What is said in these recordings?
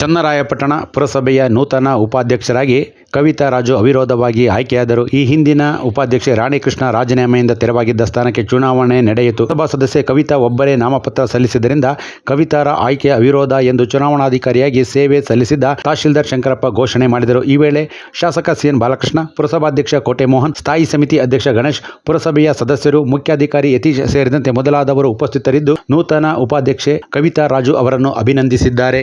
ಚನ್ನರಾಯಪಟ್ಟಣ ಪುರಸಭೆಯ ನೂತನ ಉಪಾಧ್ಯಕ್ಷರಾಗಿ ಕವಿತಾ ರಾಜು ಅವಿರೋಧವಾಗಿ ಆಯ್ಕೆಯಾದರು. ಈ ಹಿಂದಿನ ಉಪಾಧ್ಯಕ್ಷೆ ರಾಣಿಕೃಷ್ಣ ರಾಜೀನಾಮೆಯಿಂದ ತೆರವಾಗಿದ್ದ ಸ್ಥಾನಕ್ಕೆ ಚುನಾವಣೆ ನಡೆಯಿತು. ಸಭಾ ಸದಸ್ಯೆ ಕವಿತಾ ಒಬ್ಬರೇ ನಾಮಪತ್ರ ಸಲ್ಲಿಸಿದ್ದರಿಂದ ಕವಿತಾರ ಆಯ್ಕೆ ಅವಿರೋಧ ಎಂದು ಚುನಾವಣಾಧಿಕಾರಿಯಾಗಿ ಸೇವೆ ಸಲ್ಲಿಸಿದ್ದ ತಹಶೀಲ್ದಾರ್ ಶಂಕರಪ್ಪ ಘೋಷಣೆ ಮಾಡಿದರು. ಈ ವೇಳೆ ಶಾಸಕ ಸಿಎನ್ ಬಾಲಕೃಷ್ಣ, ಪುರಸಭಾಧ್ಯಕ್ಷ ಕೋಟೆ ಮೋಹನ್ ಸ್ಥಾಯಿ ಸಮಿತಿ ಅಧ್ಯಕ್ಷ ಗಣೇಶ್, ಪುರಸಭೆಯ ಸದಸ್ಯರು, ಮುಖ್ಯಾಧಿಕಾರಿ ಯತೀಶ್ ಸೇರಿದಂತೆ ಮೊದಲಾದವರು ಉಪಸ್ಥಿತರಿದ್ದು, ನೂತನ ಉಪಾಧ್ಯಕ್ಷೆ ಕವಿತಾ ರಾಜು ಅವರನ್ನು ಅಭಿನಂದಿಸಿದ್ದಾರೆ.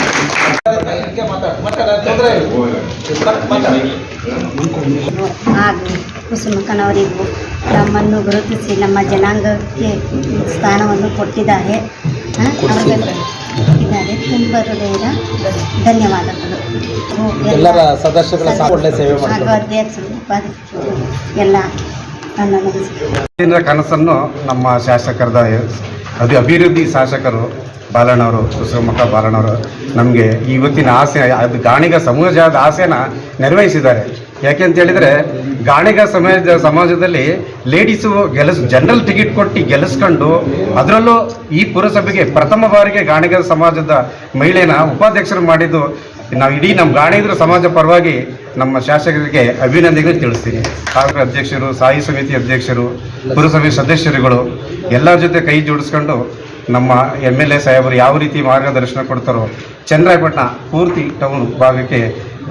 ಹಾಗೂ ಕುಸುಮಕ್ಕನವರಿಗೂ ನಮ್ಮನ್ನು ಗುರುತಿಸಿ ನಮ್ಮ ಜನಾಂಗಕ್ಕೆ ಸ್ಥಾನವನ್ನು ಕೊಟ್ಟಿದ್ದಾರೆ. ತುಂಬ ಹೃದಯದ ಧನ್ಯವಾದಗಳು. ಎಲ್ಲರ ಸದಸ್ಯರ ಸಹ ಸೇವೆ ಹಾಗೂ ಅಧ್ಯಕ್ಷರು ಉಪಾಧ್ಯಕ್ಷರು ಎಲ್ಲ ನನ್ನ ಕನಸನ್ನು ನಮ್ಮ ಶಾಸಕರದ ಅದು ಅಭಿವೃದ್ಧಿ ಶಾಸಕರು ಬಾಲಣ್ಣವರು ಕುಸುಮಕ್ಕ ಬಾಲಣ್ಣವರು ನಮಗೆ ಇವತ್ತಿನ ಆಸೆ, ಅದು ಗಾಣಿಗ ಸಮಾಜದ ಆಸೆನ ನೆರವೇರಿಸಿದ್ದಾರೆ. ಯಾಕೆ ಅಂತ ಹೇಳಿದರೆ, ಗಾಣಿಗ ಸಮಾಜ, ಸಮಾಜದಲ್ಲಿ ಲೇಡೀಸು ಗೆಲ್ಲಿಸ್ ಜನರಲ್ ಟಿಕೆಟ್ ಕೊಟ್ಟು ಗೆಲ್ಲಿಸ್ಕೊಂಡು ಅದರಲ್ಲೂ ಈ ಪುರಸಭೆಗೆ ಪ್ರಥಮ ಬಾರಿಗೆ ಗಾಣಿಗ ಸಮಾಜದ ಮಹಿಳೆನ ಉಪಾಧ್ಯಕ್ಷರು ಮಾಡಿದ್ದು ನಾವು ಇಡೀ ನಮ್ಮ ಗಾಣಿಗರ ಸಮಾಜ ಪರವಾಗಿ ನಮ್ಮ ಶಾಸಕರಿಗೆ ಅಭಿನಂದನೆ ತಿಳಿಸ್ತೀನಿ. ಕಾಂಗ್ರೆಸ್ ಅಧ್ಯಕ್ಷರು, ಸಾಯಿ ಸಮಿತಿ ಅಧ್ಯಕ್ಷರು, ಪುರಸಭೆ ಸದಸ್ಯರುಗಳು ಎಲ್ಲರ ಜೊತೆ ಕೈ ಜೋಡಿಸ್ಕೊಂಡು ನಮ್ಮ ಎಂ ಎಲ್ ಎ ಸಾಹೇಬರು ಯಾವ ರೀತಿ ಮಾರ್ಗದರ್ಶನ ಕೊಡ್ತಾರೋ ಚನ್ನರಾಯಪಟ್ಟಣ ಪೂರ್ತಿ ಟೌನ್ ಭಾಗಕ್ಕೆ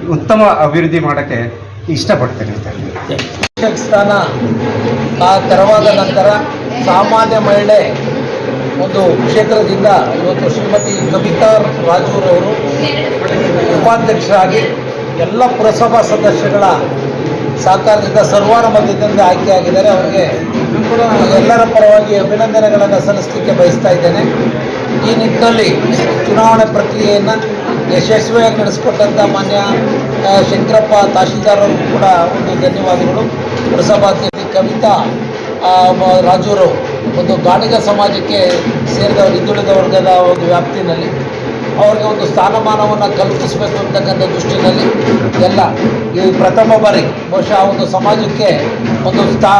ಉತ್ತಮ ಅಭಿವೃದ್ಧಿ ಮಾಡೋಕ್ಕೆ ಇಷ್ಟಪಡ್ತೇನೆ ಸ್ಥಾನ ಆ ತೆರವಾದ ನಂತರ ಸಾಮಾನ್ಯ ಮಹಿಳೆ ಒಂದು ಕ್ಷೇತ್ರದಿಂದ ಇವತ್ತು ಶ್ರೀಮತಿ ಕವಿತಾ ರಾಜೂರವರು ಉಪಾಧ್ಯಕ್ಷರಾಗಿ ಎಲ್ಲ ಪುರಸಭಾ ಸದಸ್ಯಗಳ ಸಹಕಾರದಿಂದ ಸರ್ವಾನುಮತದಿಂದ ಆಯ್ಕೆಯಾಗಿದ್ದಾರೆ. ಅವರಿಗೆ ಎಲ್ಲರ ಪರವಾಗಿ ಅಭಿನಂದನೆಗಳನ್ನು ಸಲ್ಲಿಸಲಿಕ್ಕೆ ಬಯಸ್ತಾ ಇದ್ದೇನೆ. ಈ ನಿಟ್ಟಿನಲ್ಲಿ ಚುನಾವಣೆ ಪ್ರಕ್ರಿಯೆಯನ್ನು ಯಶಸ್ವಿಯಾಗಿ ನಡೆಸಿಕೊಟ್ಟಂಥ ಮಾನ್ಯ ಶಂಕರಪ್ಪ ಅವ್ರಿಗೂ ಕೂಡ ಒಂದು ಧನ್ಯವಾದಗಳು. ಪುರಸಭಾಧ್ಯಕ್ಷೆ ಕವಿತಾ ರಾಜೂರು ಒಂದು ಗಾಣಿಗ ಸಮಾಜಕ್ಕೆ ಸೇರಿದವರು, ಹಿಂದುಳಿದ ವರ್ಗದ ಒಂದು ವ್ಯಾಪ್ತಿನಲ್ಲಿ. ಅವ್ರಿಗೆ ಒಂದು ಸ್ಥಾನಮಾನವನ್ನು ಕಲ್ಪಿಸಬೇಕು ಅಂತಕ್ಕಂಥ ದೃಷ್ಟಿನಲ್ಲಿ ಎಲ್ಲ ಈ ಪ್ರಥಮ ಬಾರಿ ಬಹುಶಃ ಒಂದು ಸಮಾಜಕ್ಕೆ ಒಂದು ಸ್ಥಾ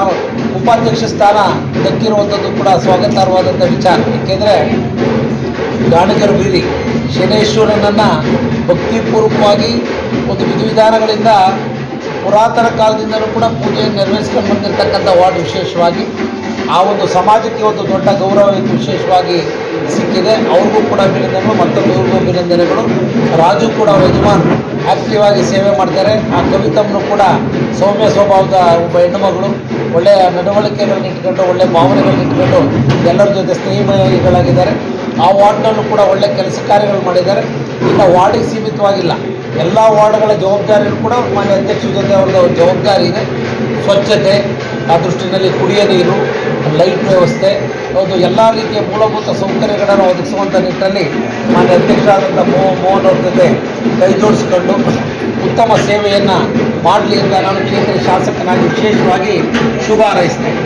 ಉಪಾಧ್ಯಕ್ಷ ಸ್ಥಾನ ದಕ್ಕಿರುವಂಥದ್ದು ಕೂಡ ಸ್ವಾಗತಾರ್ಹವಾದಂಥ ವಿಚಾರ. ಏಕೆಂದರೆ ಗಾಣಿಗರ ಬೀರಿ ಶನೇಶ್ವರನನ್ನು ಭಕ್ತಿಪೂರ್ವಕವಾಗಿ ಒಂದು ವಿಧಿವಿಧಾನಗಳಿಂದ ಪುರಾತನ ಕಾಲದಿಂದಲೂ ಕೂಡ ಪೂಜೆಯನ್ನು ನೆರವೇರಿಸ್ಕೊಂಡು ಬಂದಿರತಕ್ಕಂಥ ವಾರ್ಡ್ ವಿಶೇಷವಾಗಿ ಆ ಒಂದು ಸಮಾಜಕ್ಕೆ ಒಂದು ದೊಡ್ಡ ಗೌರವ ವಿಶೇಷವಾಗಿ ಸಿಕ್ಕಿದೆ. ಅವ್ರಿಗೂ ಕೂಡ ಅಭಿನಂದನೆಗಳು ಮತ್ತೊಮ್ಮೆ ಇವ್ರಿಗೂ ಅಭಿನಂದನೆಗಳು ರಾಜು ಕೂಡ ಅವ್ರ ಯಜಮಾನ್ ಆ್ಯಕ್ಟಿವ್ ಆಗಿ ಸೇವೆ ಮಾಡ್ತಾರೆ. ಆ ಕವಿತಮ್ಮನು ಕೂಡ ಸೌಮ್ಯ ಸ್ವಭಾವದ ಒಬ್ಬ ಹೆಣ್ಣುಮಗಳು. ಒಳ್ಳೆಯ ನಡವಳಿಕೆಗಳನ್ನ ಇಟ್ಕೊಂಡು ಒಳ್ಳೆಯ ಭಾವನೆಗಳನ್ನ ಇಟ್ಕೊಂಡು ಎಲ್ಲರ ಜೊತೆ ಸ್ನೇಹಿಗಳಾಗಿದ್ದಾರೆ. ಆ ವಾರ್ಡ್ನಲ್ಲೂ ಕೂಡ ಒಳ್ಳೆ ಕೆಲಸ ಕಾರ್ಯಗಳು ಮಾಡಿದ್ದಾರೆ. ಇನ್ನು ವಾರ್ಡಿಗೆ ಸೀಮಿತವಾಗಿಲ್ಲ. ಎಲ್ಲ ವಾರ್ಡ್ಗಳ ಜವಾಬ್ದಾರಿಯೂ ಕೂಡ ಮಾನ್ಯ ಅಧ್ಯಕ್ಷರ ಜೊತೆ ಅವ್ರದ್ದು ಜವಾಬ್ದಾರಿ ಇದೆ. ಸ್ವಚ್ಛತೆ, ಆ ದೃಷ್ಟಿನಲ್ಲಿ ಕುಡಿಯ ನೀರು ಲೈಟ್ ವ್ಯವಸ್ಥೆ ಒಂದು ಎಲ್ಲ ರೀತಿಯ ಮೂಲಭೂತ ಸೌಕರ್ಯಗಳನ್ನು ಒದಗಿಸುವಂಥ ನಿಟ್ಟಿನಲ್ಲಿ ಮಾನ್ಯ ಅಧ್ಯಕ್ಷರಾದಂಥ ಮೋ ಮೋಹನ್ ಅವ್ರ ಜೊತೆ ಕೈ ಜೋಡಿಸಿಕೊಂಡು ಉತ್ತಮ ಸೇವೆಯನ್ನು ಮಾಡಲಿ ಅಂತ ನಾನು ಕ್ಷೇತ್ರ ಶಾಸಕನಾಗಿ ವಿಶೇಷವಾಗಿ ಶುಭ ಹಾರೈಸ್ತೇನೆ.